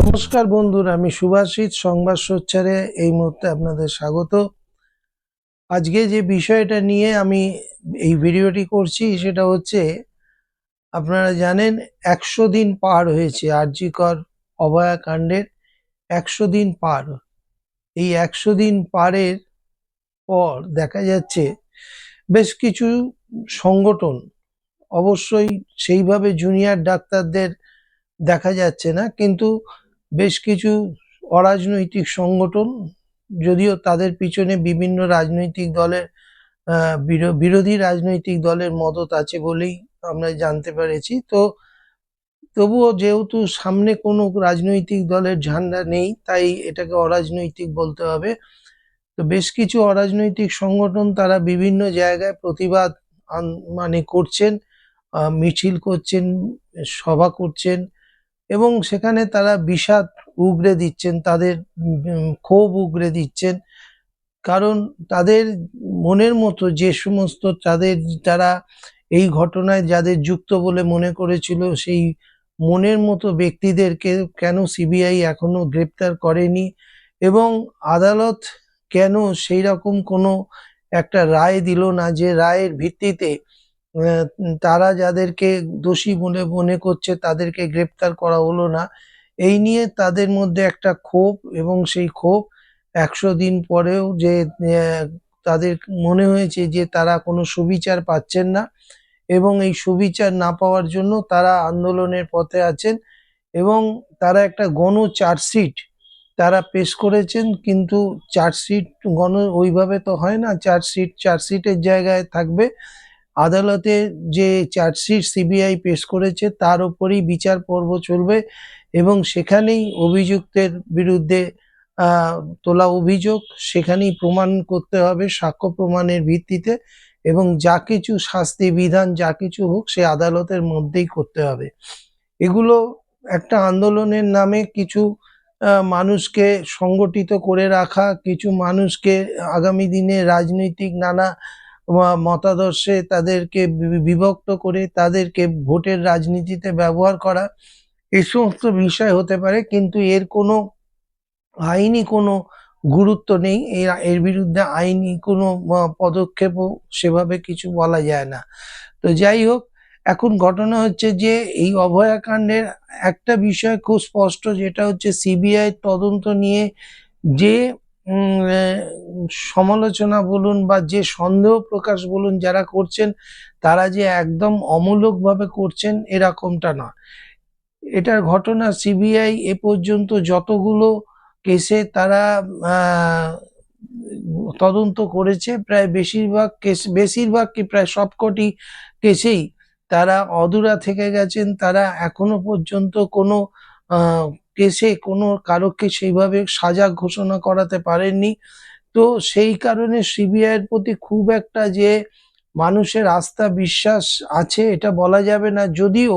নমস্কার বন্ধুরা, আমি সুভাষিত সংবাদ সোচ্চারে এই মুহূর্তে আপনাদের স্বাগত। আজকে যে বিষয়টা নিয়ে আমি এই ভিডিওটি করছি সেটা হচ্ছে, আপনারা জানেন একশো দিন পার হয়েছে আরজিকর অভয়াকাণ্ডের একশো দিন পার। এই একশো দিন পারের পর দেখা যাচ্ছে বেশ কিছু সংগঠন, অবশ্যই সেইভাবে জুনিয়র ডাক্তারদের দেখা যাচ্ছে না, কিন্তু বেশ কিছু অরাজনৈতিক সংগঠন, যদিও তাদের পিছনে বিভিন্ন রাজনৈতিক দলের বিরো- বিরোধী রাজনৈতিক দলের মদত আছে বলেই আমরা জানতে পেরেছি। তো তবুও যেহেতু সামনে কোনো রাজনৈতিক দলের ঝান্ডা নেই, তাই এটাকে অরাজনৈতিক বলতে হবে। তো বেশ কিছু অরাজনৈতিক সংগঠন তারা বিভিন্ন জায়গায় প্রতিবাদ মানে করছেন মিছিল করছেন, সভা করছেন। এবং সেখানে তারা বিষাদ উগরে দিচ্ছেন, তাদের ক্ষোভ উগরে দিচ্ছেন। কারণ তাদের মনের মতো যে সমস্ত তাদের যারা এই ঘটনায় যাদের যুক্ত বলে মনে করেছিল, সেই মনের মতো ব্যক্তিদেরকে কেন সিবিআই এখনও গ্রেপ্তার করেনি? এবং আদালত কেন সেই রকম কোনো একটা রায় দিল না যে রায়ের ভিত্তিতে তারা যাদেরকে দোষী বলে মনে করছে তাদেরকে গ্রেপ্তার করা হলো না। এই নিয়ে তাদের মধ্যে একটা ক্ষোভ এবং সেই ক্ষোভ একশো দিন পরেও যে তাদের মনে হয়েছে যে তারা কোনো সুবিচার পাচ্ছেন না এবং এই সুবিচার না পাওয়ার জন্য তারা আন্দোলনের পথে আছেন এবং তারা একটা গণ চার্জশিট তারা পেশ করেছেন কিন্তু চার্জশিট গণ ওইভাবে তো হয় না, চার্জশিট, চার্জশিটের জায়গায় থাকবে। আদালতে যে চার্জশিট সিবিআই পেশ করেছে তার উপরেই বিচার পর্ব চলবে এবং সেখানেই অভিযুক্তের বিরুদ্ধে তোলা অভিযোগ সেখানেই প্রমাণ করতে হবে সাক্ষ্য প্রমাণের ভিত্তিতে এবং যা কিছু শাস্তি বিধান যা কিছু হোক সে আদালতের মধ্যেই করতে হবে। এগুলো একটা আন্দোলনের নামে কিছু মানুষকে সংগঠিত করে রাখা, কিছু মানুষকে আগামী দিনে রাজনৈতিক নানা মতাদর্শে তাদেরকে বিভক্ত করে তাদেরকে ভোটের রাজনীতিতে ব্যবহার করা এই সমস্ত বিষয় হতে পারে, কিন্তু এর কোনো আইনি কোনো গুরুত্ব নেই। এর এর বিরুদ্ধে আইনি কোনো পদক্ষেপও সেভাবে কিছু বলা যায় না। তো যাই হোক, এখন ঘটনা হচ্ছে যে, এই অভয়াকাণ্ডের একটা বিষয় খুব স্পষ্ট, যেটা হচ্ছে সিবিআই তদন্ত নিয়ে যে সমালোচনা বলুন বা যে সন্দেহ প্রকাশ বলুন যারা করছেন, তারা যে একদম অমূলকভাবে করছেন এরকমটা না এটার ঘটনা সিবিআই এ পর্যন্ত যতগুলো কেসে তারা তদন্ত করেছে, প্রায় বেশিরভাগ কেস, বেশিরভাগ কি প্রায় সবকটি কেসেই তারা অদূরা থেকে গেছেন, তারা এখনও পর্যন্ত কোনো কেসে কোনো কারোকে সেইভাবে সাজা ঘোষণা করাতে পারেননি। তো সেই কারণে সিবিআই এর প্রতি খুব একটা যে মানুষের আস্থা বিশ্বাস আছে এটা বলা যাবে না। যদিও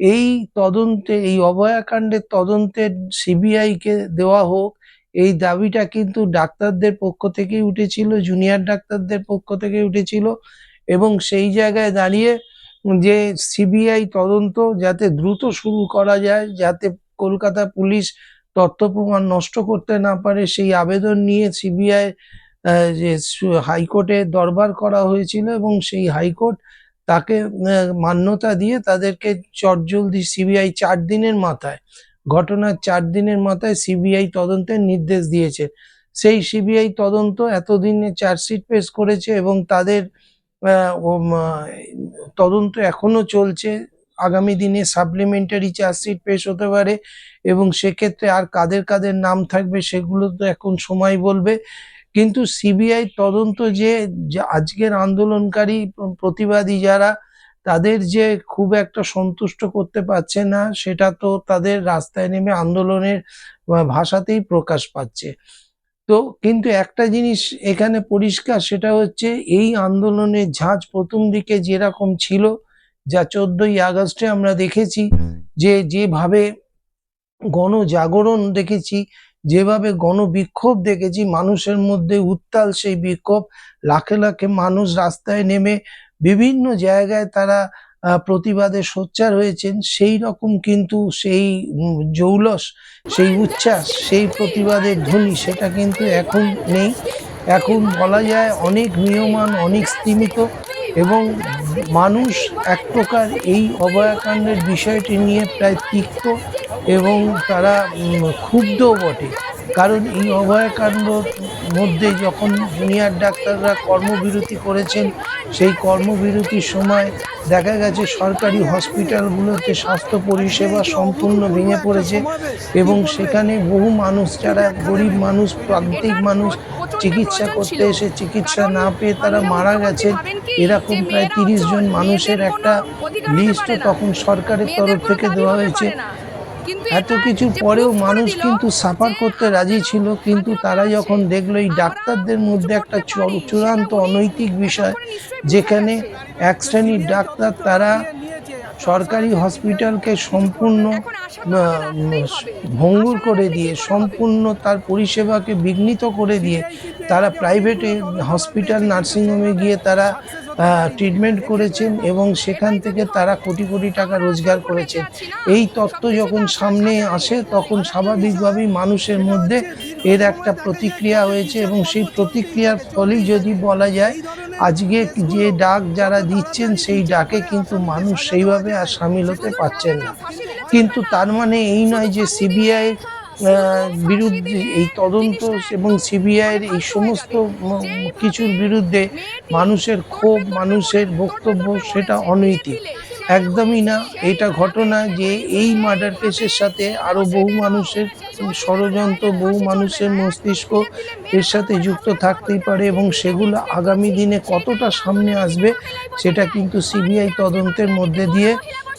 এই তদন্তে, এই অভয়াকাণ্ডের তদন্তে সিবিআই কে দেওয়া হোক, এই দাবিটা কিন্তু ডাক্তারদের পক্ষ থেকেই উঠেছিল, জুনিয়র ডাক্তারদের পক্ষ থেকে উঠেছিল এবং সেই জায়গায় দাঁড়িয়ে যে সিবিআই তদন্ত যাতে দ্রুত শুরু করা যায়, যাতে কলকাতা পুলিশ তথ্য প্রমাণ নষ্ট করতে না পারে, সেই আবেদন নিয়ে সিবিআই যে হাইকোর্টে দরবার করা হয়েছিল এবং সেই হাইকোর্ট তাকে মান্যতা দিয়ে তাদেরকে চটজলদি সিবিআই চার দিনের মাথায়, ঘটনার চার দিনের মাথায় সিবিআই তদন্তের নির্দেশ দিয়েছে। সেই সিবিআই তদন্ত এতদিনে চার্জশিট পেশ করেছে এবং তাদের তদন্ত এখনও চলছে। আগামী দিনে সাপ্লিমেন্টারি চার্জশিট পেশ হতে পারে এবং সেক্ষেত্রে আর কাদের কাদের নাম থাকবে সেগুলো তো এখন সময় বলবে। কিন্তু সিবিআই তদন্ত যে আজকের আন্দোলনকারী প্রতিবাদী যারা, তাদের যে খুব একটা সন্তুষ্ট করতে পারছে না, সেটা তো তাদের রাস্তায় নেমে আন্দোলনের ভাষাতেই প্রকাশ পাচ্ছে। তো কিন্তু একটা জিনিস এখানে পরিষ্কার, সেটা হচ্ছে এই আন্দোলনের ঝাঁজ প্রথম দিকে যেরকম ছিল যা চোদ্দই আগস্টে আমরা দেখেছি যে যেভাবে গণজাগরণ দেখেছি যেভাবে গণবিক্ষোভ দেখেছি মানুষের মধ্যে উত্তাল সেই বিক্ষোভ লাখে লাখে মানুষ রাস্তায় নেমে বিভিন্ন জায়গায় তারা প্রতিবাদে সোচ্চার হয়েছেন সেই রকম কিন্তু সেই জৌলস সেই উচ্ছ্বাস সেই প্রতিবাদের ধ্বনি সেটা কিন্তু এখন নেই। এখন বলা যায় অনেক নিয়মান, অনেক স্তীমিত এবং মানুষ এক প্রকার এই অভয়াকাণ্ডের বিষয়টি নিয়ে প্রায় তিক্ত এবং তারা ক্ষুব্ধও বটে। কারণ এই অভয়াকাণ্ডর মধ্যে যখন জুনিয়র ডাক্তাররা কর্মবিরতি করেছেন, সেই কর্মবিরতির সময় দেখা গেছে সরকারি হসপিটালগুলোতে স্বাস্থ্য পরিষেবা সম্পূর্ণ ভেঙে পড়েছে এবং সেখানে বহু মানুষ, যারা গরিব মানুষ, প্রান্তিক মানুষ চিকিৎসা করতে এসে চিকিৎসা না পেয়ে তারা মারা গেছে এরকম প্রায় তিরিশ জন মানুষের একটা লিস্টও তখন সরকারের তরফ থেকে দেওয়া হয়েছে। এত কিছু পরেও মানুষ কিন্তু সাফার করতে রাজি ছিল কিন্তু তারা যখন দেখল এই ডাক্তারদের মধ্যে একটা চূড়ান্ত অনৈতিক বিষয় যেখানে এক শ্রেণির ডাক্তার তারা সরকারি হসপিটালকে সম্পূর্ণ ভঙ্গুর করে দিয়ে সম্পূর্ণ তার পরিষেবাকে বিঘ্নিত করে দিয়ে তারা প্রাইভেটে হসপিটাল নার্সিংহোমে গিয়ে তারা ট্রিটমেন্ট করেছেন এবং সেখান থেকে তারা কোটি কোটি টাকা রোজগার করেছেন। এই তত্ত্ব যখন সামনে আসে, তখন স্বাভাবিকভাবেই মানুষের মধ্যে এর একটা প্রতিক্রিয়া হয়েছে এবং সেই প্রতিক্রিয়ার ফলেই যদি বলা যায়, আজকে যে ডাক যারা দিচ্ছেন, সেই ডাকে কিন্তু মানুষ সেইভাবে আর সামিল হতে পারছেন না। কিন্তু তার মানে এই নয় যে সিবিআই বিরুদ্ধে এই তদন্ত এবং সিবিআইয়ের এই সমস্ত কিছুর বিরুদ্ধে মানুষের ক্ষোভ, মানুষের বক্তব্য সেটা অনৈতিক। একদমই না। এটা ঘটনা যে এই মার্ডার কেসের সাথে আরও বহু মানুষের ষড়যন্ত্র, বহু মানুষের মস্তিষ্ক এর সাথে যুক্ত থাকতেই পারে এবং সেগুলো আগামী দিনে কতটা সামনে আসবে, সেটা কিন্তু সিবিআই তদন্তের মধ্যে দিয়ে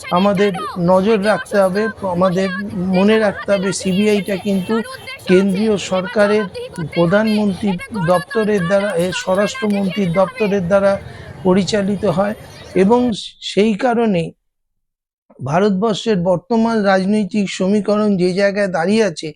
আমাদের নজর রাখতে হবে আমাদের মনে রাখতে হবে সিবিআইটা কিন্তু কেন্দ্রীয় সরকারের প্রধানমন্ত্রী দপ্তরের দ্বারা এ, স্বরাষ্ট্রমন্ত্রীর দপ্তরের দ্বারা পরিচালিত হয় এবং সেই কারণে ভারতবর্ষের বর্তমান রাজনৈতিক সমীকরণ যে জায়গায় দাঁড়িয়ে আছে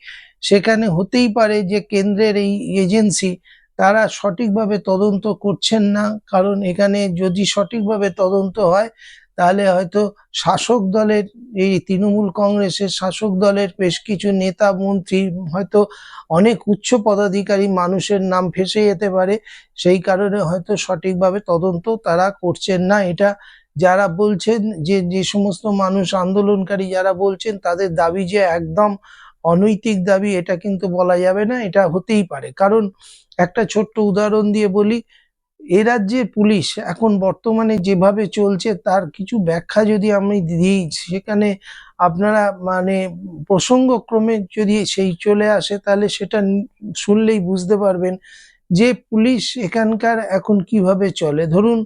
সেখানে হতেই পারে যে কেন্দ্রের এই এজেন্সি তারা সঠিকভাবে তদন্ত করছেন না। কারণ এখানে যদি সঠিকভাবে তদন্ত হয় তাহলে হয়তো শাসক দলের, এই তৃণমূল কংগ্রেসের শাসক দলের বেশ কিছু নেতা, মন্ত্রী হয়তো অনেক উচ্চ পদাধিকারী মানুষের নাম ফেসে যেতে পারে। সেই কারণে হয়তো সঠিকভাবে তদন্ত তারা করছেন না। এটা যারা বলছেন যে যে সমস্ত মানুষ আন্দোলনকারী যারা বলছেন, তাদের দাবি যে একদম অনৈতিক দাবি, এটা কিন্তু বলা যাবে না। এটা হতেই পারে। কারণ একটা ছোট্ট উদাহরণ দিয়ে বলি এ রাজ্যের পুলিশ এখন বর্তমানে যেভাবে চলছে, তার কিছু ব্যাখ্যা যদি আমি দিই, সেখানে আপনারা মানে প্রসঙ্গক্রমে যদি সেই চলে আসে, তাহলে সেটা শুনলেই বুঝতে পারবেন যে পুলিশ এখানকার এখন কীভাবে চলে। ধরুন,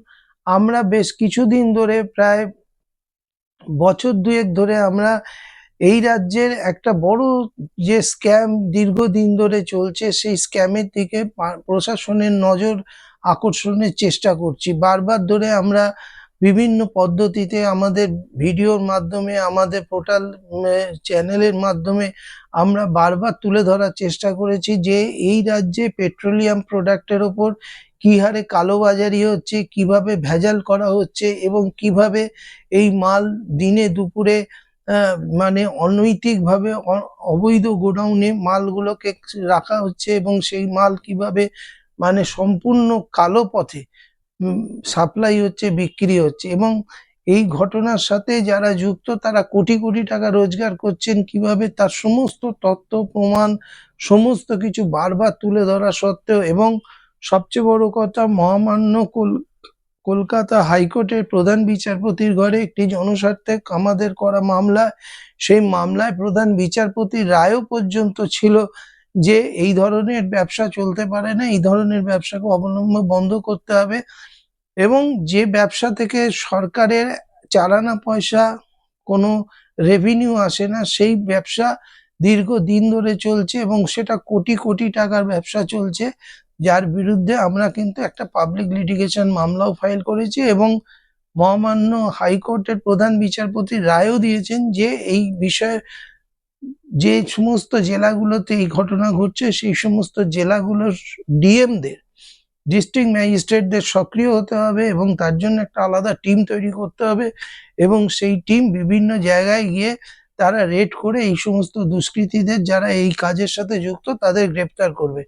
আমরা বেশ কিছুদিন ধরে, প্রায় বছর দুয়েক ধরে আমরা এই রাজ্যের একটা বড় যে স্ক্যাম দীর্ঘদিন ধরে চলছে, সেই স্ক্যামের দিকে প্রশাসনের নজর আকর্ষণের চেষ্টা করছি। বারবার ধরে আমরা বিভিন্ন পদ্ধতিতে আমাদের ভিডিওর মাধ্যমে, আমাদের পোর্টাল চ্যানেলের মাধ্যমে আমরা বারবার তুলে ধরার চেষ্টা করেছি যে এই রাজ্যে পেট্রোলিয়াম প্রোডাক্টের ওপর কি হারে কালোবাজারি হচ্ছে, কীভাবে ভেজাল করা হচ্ছে এবং কীভাবে এই মাল দিনে দুপুরে মানে অনৈতিকভাবে অবৈধ গোডাউনে মালগুলোকে রাখা হচ্ছে এবং সেই মাল কীভাবে মানে সম্পূর্ণ কালো পথে সাপ্লাই হচ্ছে, বিক্রি হচ্ছে এবং এই ঘটনার সাথে যারা যুক্ত তারা কোটি কোটি টাকা রোজগার করছেন কীভাবে তার সমস্ত তথ্য, প্রমাণ, সমস্ত কিছু বারবার তুলে ধরা সত্ত্বেও এবং সবচেয়ে বড় কথা মহামান্য কল- কলকাতা হাইকোর্টের প্রধান বিচারপতির ঘরে একটি জনস্বার্থে আমাদের করা মামলা, সেই মামলায় প্রধান বিচারপতির রায়ও পর্যন্ত ছিল। যে এই ধরনের ব্যবসা চলতে পারে না, এই ধরনের ব্যবসাকে অবলম্বন বন্ধ করতে হবে এবং যে ব্যবসা থেকে সরকারের চালানা পয়সা কোনো রেভিনিউ আসে না, সেই ব্যবসা দীর্ঘ দিন ধরে চলছে এবং সেটা কোটি কোটি টাকার ব্যবসা চলছে, যার বিরুদ্ধে আমরা কিন্তু একটা পাবলিক লিটিগেশন মামলাও ফাইল করেছি এবং মহামান্য হাইকোর্টের প্রধান বিচারপতি রায়ও দিয়েছেন যে এই বিষয়ে যে সমস্ত জেলাগুলোতে এই ঘটনা ঘটছে, সেই সমস্ত জেলাগুলোর ডিএমদের, ডিস্ট্রিক্ট ম্যাজিস্ট্রেটদের সক্রিয় হতে হবে এবং তার জন্য একটা আলাদা টিম তৈরি করতে হবে এবং সেই টিম বিভিন্ন জায়গায় গিয়ে তারা রেড করে এই সমস্ত দুষ্কৃতীদের যারা এই কাজের সাথে যুক্ত তাদের গ্রেপ্তার করবে।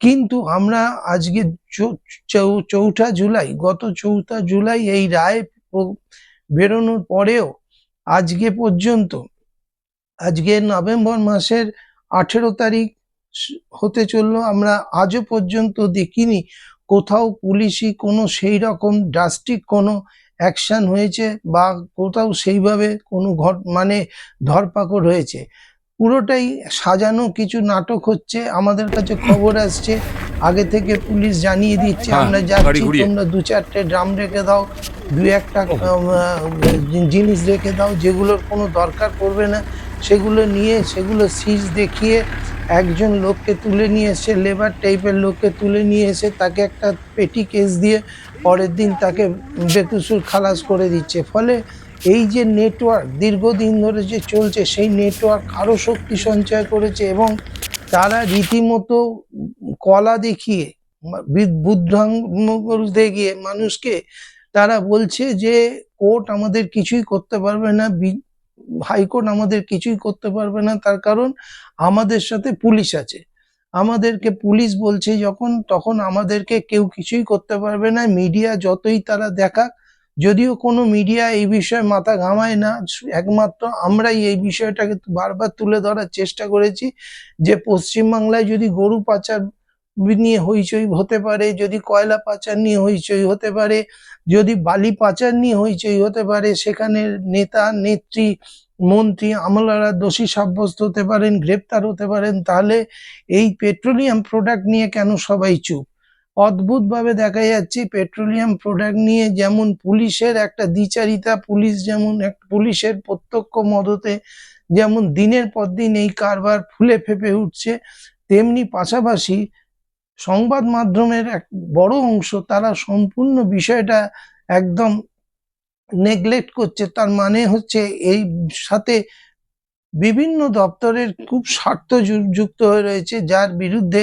কিন্তু আমরা আজকে চৌঠা জুলাই, গত চৌঠা জুলাই এই রায় বেরোনোর পরেও আজকে পর্যন্ত আজকে নভেম্বর মাসের আঠেরো তারিখ হতে চলল। আমরা আজও পর্যন্ত দেখিনি কোথাও পুলিশি কোনো সেই রকম ড্রাস্টিক কোনো অ্যাকশন হয়েছে বা কোথাও সেইভাবে কোনো ঘট মানে ধরপাকড় হয়েছে। পুরোটাই সাজানো কিছু নাটক হচ্ছে আমাদের কাছে খবর আসছে। আগে থেকে পুলিশ জানিয়ে দিচ্ছে হ্যাঁ, আমরা যাচ্ছি তোমরা দু চারটে ড্রাম রেখে দাও দু একটা জিনিস রেখে দাও যেগুলোর কোনো দরকার পড়বে না। সেগুলো নিয়ে, সেগুলো সিজ দেখিয়ে একজন লোককে তুলে নিয়ে এসে লেবার টাইপের লোককে তুলে নিয়ে এসে তাকে একটা পেটি কেস দিয়ে পরের দিন তাকে বেকসুর খালাস করে দিচ্ছে। ফলে এই যে নেটওয়ার্ক দীর্ঘদিন ধরে যে চলছে, সেই নেটওয়ার্ক আরও শক্তি সঞ্চয় করেছে এবং তারা রীতিমতো কলা দেখিয়ে বুদ্ধাঙ্গ দেখিয়ে মানুষকে তারা বলছে যে, কোর্ট আমাদের কিছুই করতে পারবে না হাইকোর্ট আমাদের কিছুই করতে পারবে না, তার কারণ আমাদের সাথে পুলিশ আছে। আমাদেরকে পুলিশ বলছে যখন, তখন আমাদেরকে কেউ কিছুই করতে পারবে না। মিডিয়া যতই তারা দেখাক, যদিও কোনো মিডিয়া এই বিষয়ে মাথা ঘামায় না, একমাত্র আমরাই এই বিষয়টাকে বারবার তুলে ধরার চেষ্টা করেছি যে পশ্চিমবাংলায় যদি গরু পাচার নিয়ে হইচই হতে পারে, যদি কয়লা পাচার নিয়ে হইচই হতে পারে, যদি বালি পাচার নিয়ে হইচই হতে পারে, সেখানে নেতা, নেত্রী, মন্ত্রী, আমলারা দোষী সাব্যস্ত হতে পারেন, গ্রেপ্তার হতে পারেন, তাহলে এই পেট্রোলিয়াম প্রোডাক্ট নিয়ে কেন সবাই চুপ? অদ্ভুতভাবে দেখা যাচ্ছে পেট্রোলিয়াম প্রোডাক্ট নিয়ে যেমন পুলিশের একটা দ্বিচারিতা, পুলিশ যেমন এক, পুলিশের প্রত্যক্ষ মদতে যেমন দিনের পর দিন এই কারবার ফুলে ফেপে উঠছে, তেমনি পাশাপাশি সংবাদ মাধ্যমের এক বড় অংশ তারা সম্পূর্ণ বিষয়টা একদম নেগলেক্ট করছে। তার মানে হচ্ছে এই সাথে বিভিন্ন দপ্তরের খুব স্বার্থ যুক্ত হয়ে রয়েছে, যার বিরুদ্ধে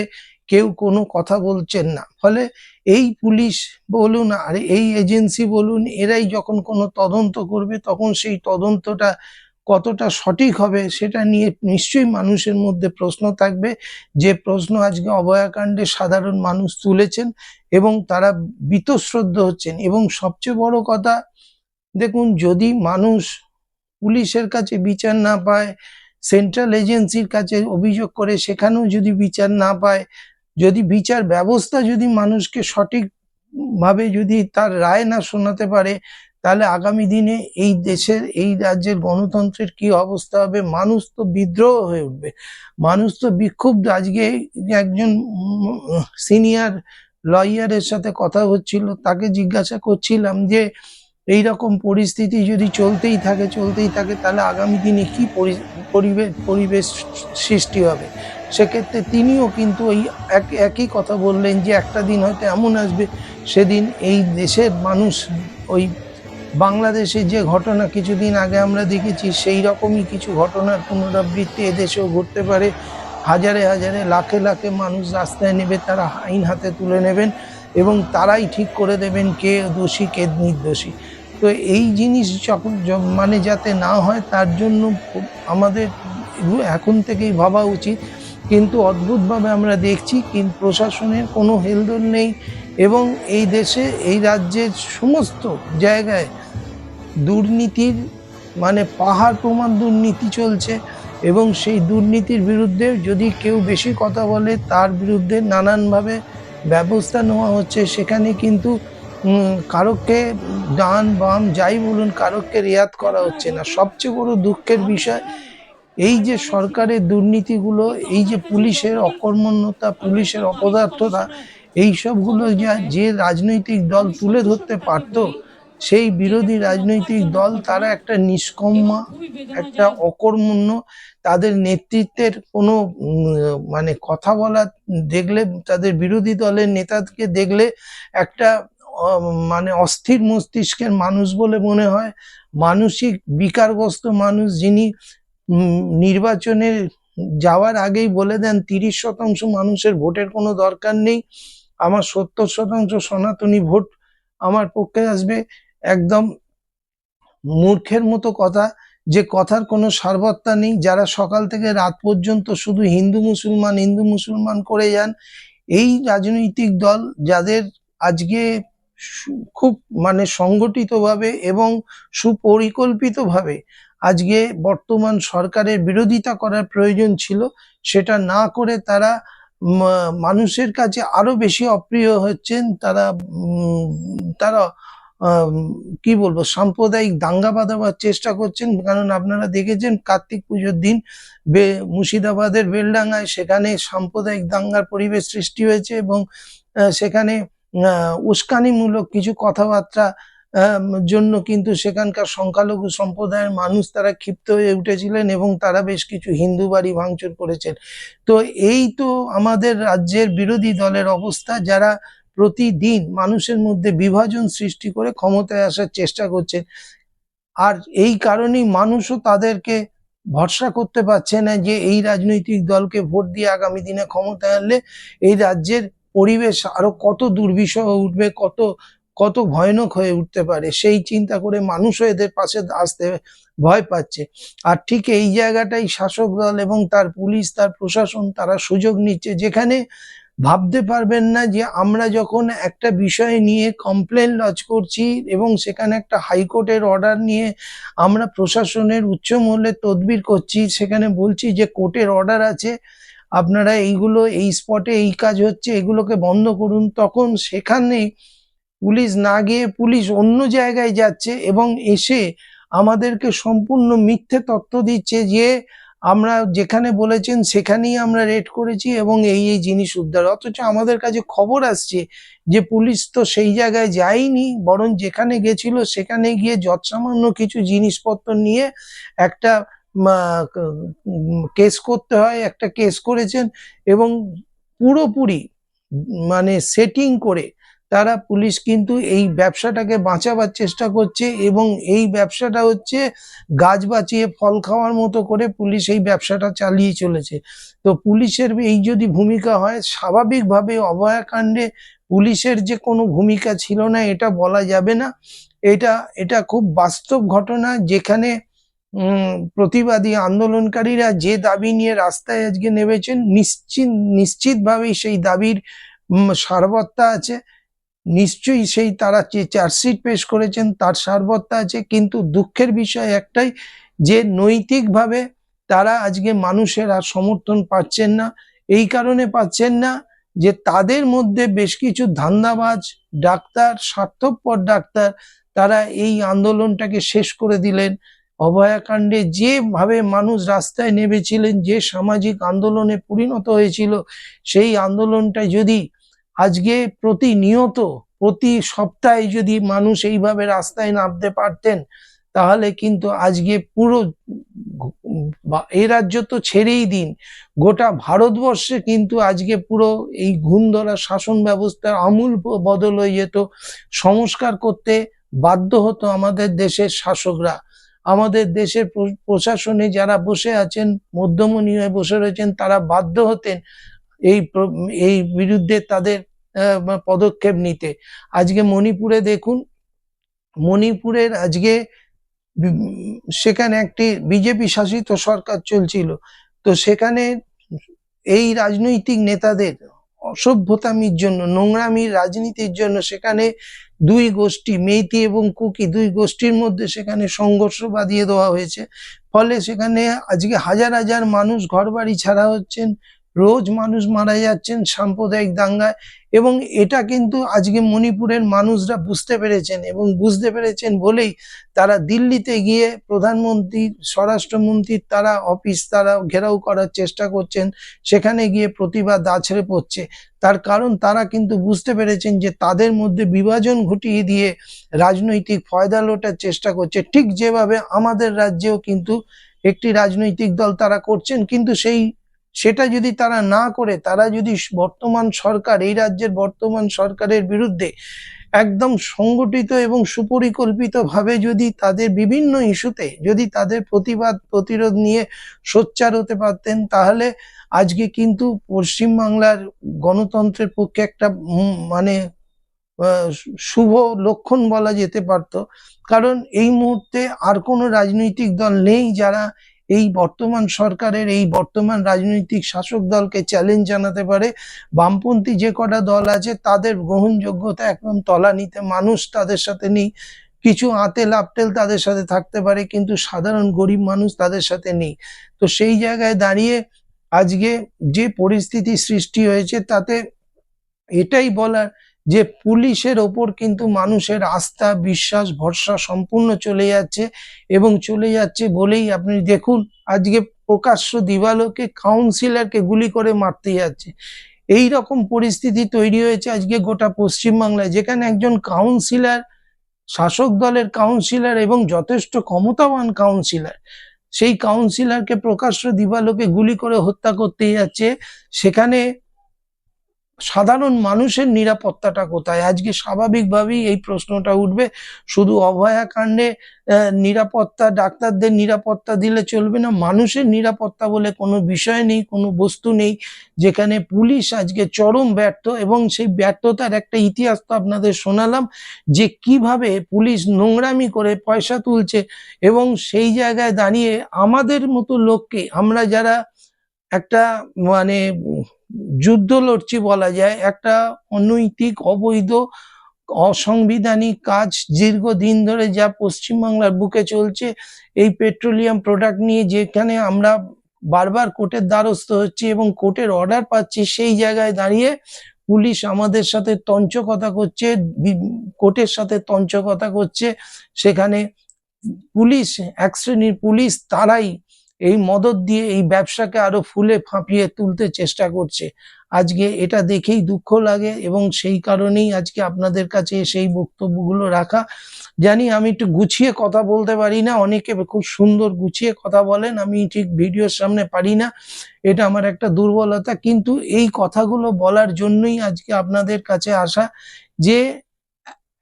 কেউ কোনো কথা বলছেন না। ফলে এই পুলিশ বলুন, আর এই এজেন্সি বলুন, এরাই যখন কোনো তদন্ত করবে, তখন সেই তদন্তটা কতটা সঠিক হবে সেটা নিয়ে নিশ্চয়ই মানুষের মধ্যে প্রশ্ন থাকবে। যে প্রশ্ন আজকে অবয়াকাণ্ডে সাধারণ মানুষ তুলেছেন এবং তারা বিতশ্রদ্ধ হচ্ছেন। এবং সবচেয়ে বড় কথা, দেখুন, যদি মানুষ পুলিশের কাছে বিচার না পায়, সেন্ট্রাল এজেন্সির কাছে অভিযোগ করে, সেখানেও যদি বিচার না পায়, যদি বিচার ব্যবস্থা যদি মানুষকে সঠিক ভাবে যদি তার রায় না শোনাতে পারে তাহলে আগামী দিনে এই দেশের, এই রাজ্যের গণতন্ত্রের কি অবস্থা হবে? মানুষ তো বিদ্রোহ হয়ে উঠবে। মানুষ তো বিক্ষুব্ধ। আজকে একজন সিনিয়র লয়ারের সাথে কথা হচ্ছিল, তাকে জিজ্ঞাসা করছিলাম যে এই রকম পরিস্থিতি যদি চলতেই থাকে চলতেই থাকে, তাহলে আগামী দিনে কি পরি- পরিবেশ পরিবেশ সৃষ্টি হবে? সেক্ষেত্রে তিনিও কিন্তু ওই এক, একই কথা বললেন যে, একটা দিন হয়তো এমন আসবে, সেদিন এই দেশের মানুষ ওই বাংলাদেশে যে ঘটনা কিছুদিন আগে আমরা দেখেছি, সেই রকমই কিছু ঘটনার পুনরাবৃত্তি এদেশেও ঘটতে পারে। হাজারে হাজারে, লাখে লাখে মানুষ রাস্তায় নেবে, তারা আইন হাতে তুলে নেবেন এবং তারাই ঠিক করে দেবেন কে দোষী, কে নির্দোষী। তো এই জিনিস যখন মানে যাতে না হয়, তার জন্য আমাদের এখন থেকেই ভাবা উচিত। কিন্তু অদ্ভুতভাবে আমরা দেখছি, কিন্তু প্রশাসনের কোনো হেলদোল নেই এবং এই দেশে, এই রাজ্যের সমস্ত জায়গায় দুর্নীতির মানে পাহাড় প্রমাণ দুর্নীতি চলছে এবং সেই দুর্নীতির বিরুদ্ধে যদি কেউ বেশি কথা বলে তার বিরুদ্ধে নানানভাবে ব্যবস্থা নেওয়া হচ্ছে। সেখানে কিন্তু উম, কারোকে ডান বাম যাই বলুন কারোকে রেয়াত করা হচ্ছে না। সবচেয়ে বড় দুঃখের বিষয় এই যে সরকারের দুর্নীতিগুলো এই যে পুলিশের অকর্মণ্যতা পুলিশের অপদার্থতা এইসবগুলো যা যে রাজনৈতিক দল তুলে ধরতে পারতো সেই বিরোধী রাজনৈতিক দল তারা একটা নিষ্কম্মা, একটা অকর্মণ্য। তাদের নেতৃত্বের কোনো মানে কথা বলা দেখলে, তাদের বিরোধী দলের নেতাকে দেখলে একটা মানে অস্থির মস্তিষ্কের মানুষ বলে মনে হয়। মানসিক বিকারগ্রস্ত মানুষ যিনি নির্বাচনে যাওয়ার আগেই বলে দেন, তিরিশ শতাংশ মানুষের ভোটের কোনো দরকার নেই। আমার সত্তর শতাংশ সনাতনী ভোট আমার পক্ষে আসবে। একদম মূর্খের মতো কথা, যে কথার কোনো সারবত্তা নেই, যারা সকাল থেকে রাত পর্যন্ত শুধু হিন্দু মুসলমান হিন্দু মুসলমান করে যান, এই রাজনৈতিক দল যাদের আজকে খুব মানে সংগঠিতভাবে এবং সুপরিকল্পিতভাবে আজকে বর্তমান সরকারের বিরোধিতা করার প্রয়োজন ছিল, সেটা না করে তারা মানুষের কাছে আরও বেশি অপ্রিয় হচ্ছেন, তারা তারা কি বলব, সাম্প্রদায়িক দাঙ্গা বাঁধাবার চেষ্টা করছেন, কারণ আপনারা দেখেছেন কার্তিক পুজোর দিন বে, মুর্শিদাবাদের বেলডাঙ্গায় সেখানে সাম্প্রদায়িক দাঙ্গার পরিবেশ সৃষ্টি হয়েছে এবং সেখানে উস্কানিমূলক কিছু কথাবার্তা জন্য কিন্তু সেখানকার সংখ্যালঘু সম্প্রদায়ের মানুষ তারা ক্ষিপ্ত হয়ে উঠেছিলেন এবং তারা বেশ কিছু হিন্দু বাড়ি ভাঙচুর করেছেন। তো এই তো আমাদের রাজ্যের বিরোধী দলের অবস্থা, যারা প্রতিদিন মানুষের মধ্যে বিভাজন সৃষ্টি করে ক্ষমতায় আসার চেষ্টা করছে। আর এই কারণেই মানুষও তাদেরকে ভরসা করতে পারছে না যে এই রাজনৈতিক দলকে ভোট দিয়ে আগামী দিনে ক্ষমতায় আনলে এই রাজ্যের পরিবেশ আরও কত দুর্বিষহ উঠবে, কত কত ভয়ানক হয়ে উঠতে পারে, সেই চিন্তা করে মানুষও এদের পাশে আসতে ভয় পাচ্ছে। আর ঠিক এই জায়গাটাই শাসক দল এবং তার পুলিশ, তার প্রশাসন, তারা সুযোগ নিচ্ছে যেখানে ভাবতে পারবেন না যে আমরা যখন একটা বিষয় নিয়ে কমপ্লেন লজ করছি এবং সেখানে একটা হাইকোর্টের অর্ডার নিয়ে আমরা প্রশাসনের উচ্চ মূল্যে তদবির করছি, সেখানে বলছি যে কোর্টের অর্ডার আছে, আপনারা এইগুলো এই স্পটে এই কাজ হচ্ছে, এগুলোকে বন্ধ করুন, তখন সেখানে পুলিশ না গিয়ে পুলিশ অন্য জায়গায় যাচ্ছে এবং এসে আমাদেরকে সম্পূর্ণ মিথ্যে তথ্য দিচ্ছে যে আমরা যেখানে বলেছেন, সেখানেই আমরা রেড করেছি এবং এই এই জিনিস উদ্ধার। অথচ আমাদের কাছে খবর আসছে যে, পুলিশ তো সেই জায়গায় যায়নি, বরং যেখানে গেছিল সেখানে গিয়ে যৎসামান্য কিছু জিনিসপত্র নিয়ে একটা কেস করতে হয়, একটা কেস করেছেন এবং পুরোপুরি মানে সেটিং করে তারা পুলিশ কিন্তু এই ব্যবসাটাকে বাঁচাবার চেষ্টা করছে এবং এই ব্যবসাটা হচ্ছে গাছ বাঁচিয়ে ফল খাওয়ার মতো করে পুলিশ এই ব্যবসাটা চালিয়ে চলেছে। তো পুলিশের এই যদি ভূমিকা হয়, স্বাভাবিকভাবে অভয়াকাণ্ডে পুলিশের যে কোনো ভূমিকা ছিল না, এটা বলা যাবে না। এটা এটা খুব বাস্তব ঘটনা যেখানে প্রতিবাদী আন্দোলনকারীরা যে দাবি নিয়ে রাস্তায় আজকে নেমেছেন নিশ্চিত নিশ্চিতভাবেই সেই দাবির সারবত্তা আছে। নিশ্চয়ই সেই তারা যে চার্জশিট পেশ করেছেন, তার সারবত্তা আছে, কিন্তু দুঃখের বিষয় একটাই যে নৈতিকভাবে তারা আজকে মানুষের আর সমর্থন পাচ্ছেন না। এই কারণে পাচ্ছেন না যে তাদের মধ্যে বেশ কিছু ধান্দাবাজ ডাক্তার, স্বার্থপর ডাক্তার তারা এই আন্দোলনটাকে শেষ করে দিলেন। অভয়াকাণ্ডে যেভাবে মানুষ রাস্তায় নেমেছিলেন, যে সামাজিক আন্দোলনে পরিণত হয়েছিল, সেই আন্দোলনটা যদি আজকে প্রতিনিয়ত, প্রতি সপ্তাহে যদি মানুষ এইভাবে রাস্তায় নামতে পারতেন, তাহলে কিন্তু আজকে পুরো এই রাজ্য তো ছেড়েই দিন। গোটা ভারতবর্ষে কিন্তু আজকে পুরো এই ঘুণধরা শাসন ব্যবস্থার আমূল বদল হয়ে যেত। সংস্কার করতে বাধ্য হতো আমাদের দেশের শাসকরা। আমাদের দেশের প্র- প্রশাসনে যারা বসে আছেন, মধ্যমণি হয়ে বসে রয়েছেন, তারা বাধ্য হতেন এই এই বিরুদ্ধে তাদের পদক্ষেপ নিতে। আজকে মণিপুরে দেখুন, মণিপুরের আজকে সেখানে একটি বিজেপি শাসিত সরকার চলছিল। তো সেখানে এই রাজনৈতিক নেতাদের অসভ্যতামির জন্য, নোংরামির রাজনীতির জন্য সেখানে দুই গোষ্ঠী, মেইতি এবং কুকি, দুই গোষ্ঠীর মধ্যে সেখানে সংঘর্ষ বাঁধিয়ে দেওয়া হয়েছে। ফলে সেখানে আজকে হাজার হাজার মানুষ ঘরবাড়ি ছাড়া হচ্ছেন। রোজ মানুষ মারা যাচ্ছেন সাম্প্রদায়িক দাঙ্গায় এবং এটা কিন্তু আজকে মণিপুরের মানুষরা বুঝতে পেরেছেন এবং বুঝতে পেরেছেন বলেই তারা দিল্লিতে গিয়ে প্রধানমন্ত্রী স্বরাষ্ট্রমন্ত্রীর তারা অফিস, তারা ঘেরাও করার চেষ্টা করছেন, সেখানে গিয়ে প্রতিবাদ আছড়ে পড়ছে। তার কারণ তারা কিন্তু বুঝতে পেরেছেন যে তাদের মধ্যে বিভাজন ঘটিয়ে দিয়ে রাজনৈতিক ফয়দা লোটার চেষ্টা করছে। ঠিক যেভাবে আমাদের রাজ্যেও কিন্তু একটি রাজনৈতিক দল তারা করছেন, কিন্তু সেই সেটা যদি তারা না করে, তারা যদি বর্তমান সরকার, এই রাজ্যের বর্তমান সরকারের বিরুদ্ধে একদম সংগঠিত এবং সুপরিকল্পিতভাবে যদি তাদের বিভিন্ন ইস্যুতে যদি তাদের প্রতিবাদ, প্রতিরোধ নিয়ে সোচ্চার হতে পারতেন, তাহলে আজকে কিন্তু পশ্চিমবাংলার গণতন্ত্রের পক্ষে একটা মানে শুভ লক্ষণ বলা যেতে পারতো। কারণ এই মুহূর্তে আর কোনো রাজনৈতিক দল নেই যারা এই বর্তমান সরকারের, এই বর্তমান রাজনৈতিক শাসক দলকে চ্যালেঞ্জ জানাতে পারে। বামপন্থী যে কটা দল আছে, তাদের গ্রহণযোগ্যতা একদম তলানিতে। মানুষ তাদের সাথে নেই। কিছু আতেল আপটেল তাদের সাথে থাকতে পারে, কিন্তু সাধারণ গরিব মানুষ তাদের সাথে নেই। তো সেই জায়গায় দাঁড়িয়ে আজকে যে পরিস্থিতি সৃষ্টি হয়েছে, তাতে এটাই বলার যে পুলিশের ওপর কিন্তু মানুষের আস্থা, বিশ্বাস, ভরসা সম্পূর্ণ চলে যাচ্ছে এবং চলে যাচ্ছে বলেই আপনি দেখুন, আজকে প্রকাশ্য দিবালোকে কাউন্সিলরকে গুলি করে মারতে যাচ্ছে। এই রকম পরিস্থিতি তৈরি হয়েছে আজকে গোটা পশ্চিমবাংলায়, যেখানে একজন কাউন্সিলর শাসক দলের কাউন্সিলর এবং যথেষ্ট ক্ষমতাবান কাউন্সিলর সেই কাউন্সিলরকে প্রকাশ্য দিবালোকে গুলি করে হত্যা করতে যাচ্ছে। সেখানে সাধারণ মানুষের নিরাপত্তাটা কোথায়? আজকে স্বাভাবিকভাবেই এই প্রশ্নটা উঠবে। শুধু অভয়া কাণ্ডে আহ, নিরাপত্তা ডাক্তারদের নিরাপত্তা দিলে চলবে না। মানুষের নিরাপত্তা বলে কোনো বিষয় নেই কোনো বস্তু নেই। যেখানে পুলিশ আজকে চরম ব্যর্থ এবং সেই ব্যর্থতার একটা ইতিহাস তো আপনাদের শোনালাম যে কীভাবে পুলিশ নোংরামি করে পয়সা তুলছে এবং সেই জায়গায় দাঁড়িয়ে আমাদের মতো লোককে আমরা যারা একটা মানে যুদ্ধ লড়ছি বলা যায়। একটা অনৈতিক, অবৈধ, অসাংবিধানিক কাজ দীর্ঘদিন ধরে যা পশ্চিমবাংলার বুকে চলছে। এই পেট্রোলিয়াম প্রোডাক্ট নিয়ে যেখানে আমরা বারবার কোর্টের দ্বারস্থ হচ্ছি এবং কোর্টের অর্ডার পাচ্ছি, সেই জায়গায় দাঁড়িয়ে পুলিশ আমাদের সাথে তঞ্চকতা করছে কোর্টের সাথে তঞ্চকতা করছে। সেখানে পুলিশ, এক শ্রেণির পুলিশ, তারাই এই মদত দিয়ে এই ব্যবসাকে আরও ফুলে ফাঁপিয়ে তুলতে চেষ্টা করছে। আজকে এটা দেখেই দুঃখ লাগে এবং সেই কারণেই আজকে আপনাদের কাছে সেই বক্তব্যগুলো রাখা। জানি আমি একটু গুছিয়ে কথা বলতে পারি না, অনেকে খুব সুন্দর গুছিয়ে কথা বলেন, আমি ঠিক ভিডিওর সামনে পারি না, এটা আমার একটা দুর্বলতা। কিন্তু এই কথাগুলো বলার জন্যই আজকে আপনাদের কাছে আসা যে,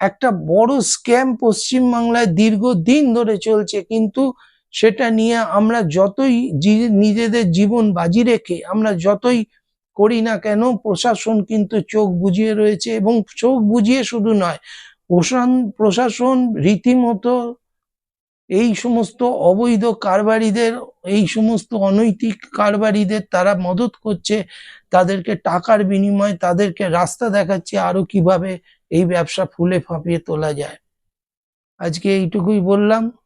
একটা বড় স্ক্যাম পশ্চিমবাংলায় দীর্ঘদিন ধরে চলছে, কিন্তু সেটা নিয়ে আমরা যতই নিজেদের জীবন বাজি রেখে আমরা যতই করি না কেন, প্রশাসন কিন্তু চোখ বুঝিয়ে রয়েছে এবং চোখ বুঝিয়ে শুধু নয় প্রশাসন প্রশাসন রীতিমতো এই সমস্ত অবৈধ কারবারিদের, এই সমস্ত অনৈতিক কারবারিদের তারা মদত করছে, তাদেরকে টাকার বিনিময়ে তাদেরকে রাস্তা দেখাচ্ছে আরও কীভাবে এই ব্যবসা ফুলে ফাঁপিয়ে তোলা যায়। আজকে এইটুকুই বললাম।